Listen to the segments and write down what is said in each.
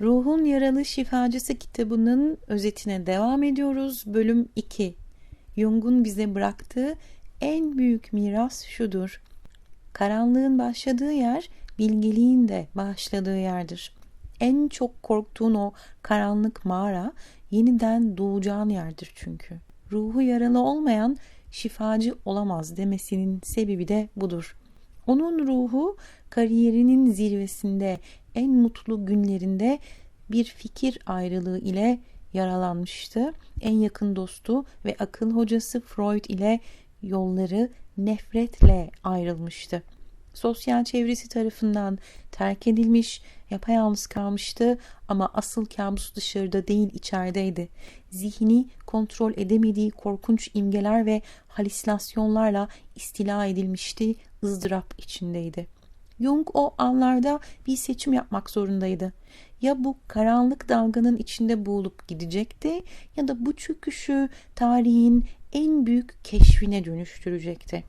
Ruhun Yaralı Şifacısı kitabının özetine devam ediyoruz. Bölüm 2. Jung'un bize bıraktığı en büyük miras şudur. Karanlığın başladığı yer bilgeliğin de başladığı yerdir. En çok korktuğun o karanlık mağara yeniden doğacağın yerdir çünkü. Ruhu yaralı olmayan şifacı olamaz demesinin sebebi de budur. Onun ruhu kariyerinin zirvesinde, en mutlu günlerinde bir fikir ayrılığı ile yaralanmıştı. En yakın dostu ve akıl hocası Freud ile yolları nefretle ayrılmıştı. Sosyal çevresi tarafından terk edilmiş, yapayalnız kalmıştı ama asıl kabus dışarıda değil içerideydi. Zihni kontrol edemediği korkunç imgeler ve halüsinasyonlarla istila edilmişti, ızdırap içindeydi. Jung o anlarda bir seçim yapmak zorundaydı. Ya bu karanlık dalganın içinde boğulup gidecekti ya da bu çöküşü tarihin en büyük keşfine dönüştürecekti.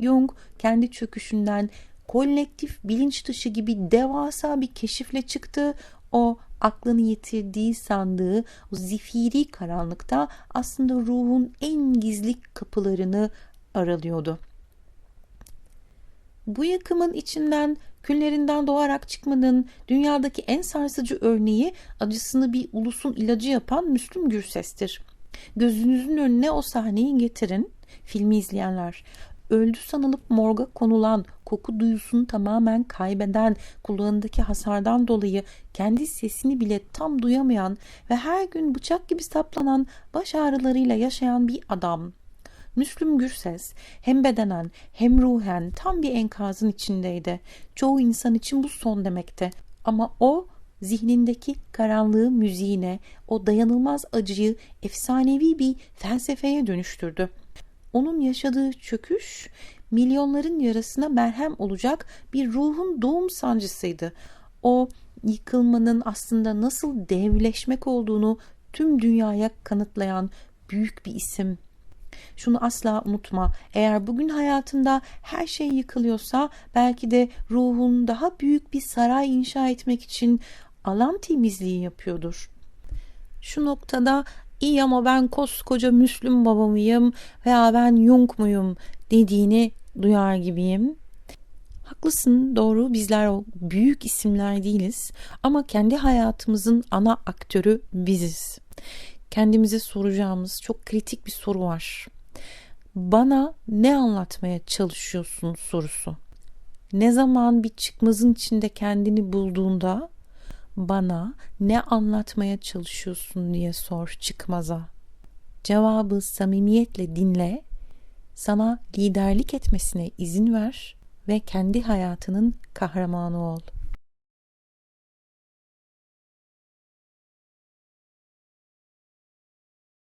Jung kendi çöküşünden kolektif bilinç dışı gibi devasa bir keşifle çıktı. O aklını yitirdiği sandığı o zifiri karanlıkta aslında ruhun en gizli kapılarını aralıyordu. Bu yakımın içinden küllerinden doğarak çıkmanın dünyadaki en sarsıcı örneği acısını bir ulusun ilacı yapan Müslüm Gürses'tir. Gözünüzün önüne o sahneyi getirin. Filmi izleyenler öldü sanılıp morga konulan, koku duyusunu tamamen kaybeden, kulağındaki hasardan dolayı kendi sesini bile tam duyamayan ve her gün bıçak gibi saplanan baş ağrılarıyla yaşayan bir adam. Müslüm Gürses hem bedenen hem ruhen tam bir enkazın içindeydi. Çoğu insan için bu son demekti. Ama o zihnindeki karanlığı müziğine, o dayanılmaz acıyı efsanevi bir felsefeye dönüştürdü. Onun yaşadığı çöküş milyonların yarasına merhem olacak bir ruhun doğum sancısıydı. O yıkılmanın aslında nasıl devleşmek olduğunu tüm dünyaya kanıtlayan büyük bir isim. Şunu asla unutma. Eğer bugün hayatında her şey yıkılıyorsa belki de ruhun daha büyük bir saray inşa etmek için alan temizliği yapıyordur. Şu noktada iyi ama ben koskoca Müslüm baba mıyım veya ben Jung muyum dediğini duyar gibiyim. Haklısın doğru bizler o büyük isimler değiliz ama kendi hayatımızın ana aktörü biziz. Kendimize soracağımız çok kritik bir soru var. Bana ne anlatmaya çalışıyorsun sorusu. Ne zaman bir çıkmazın içinde kendini bulduğunda bana ne anlatmaya çalışıyorsun diye sor çıkmaza. Cevabı samimiyetle dinle, sana liderlik etmesine izin ver ve kendi hayatının kahramanı ol.''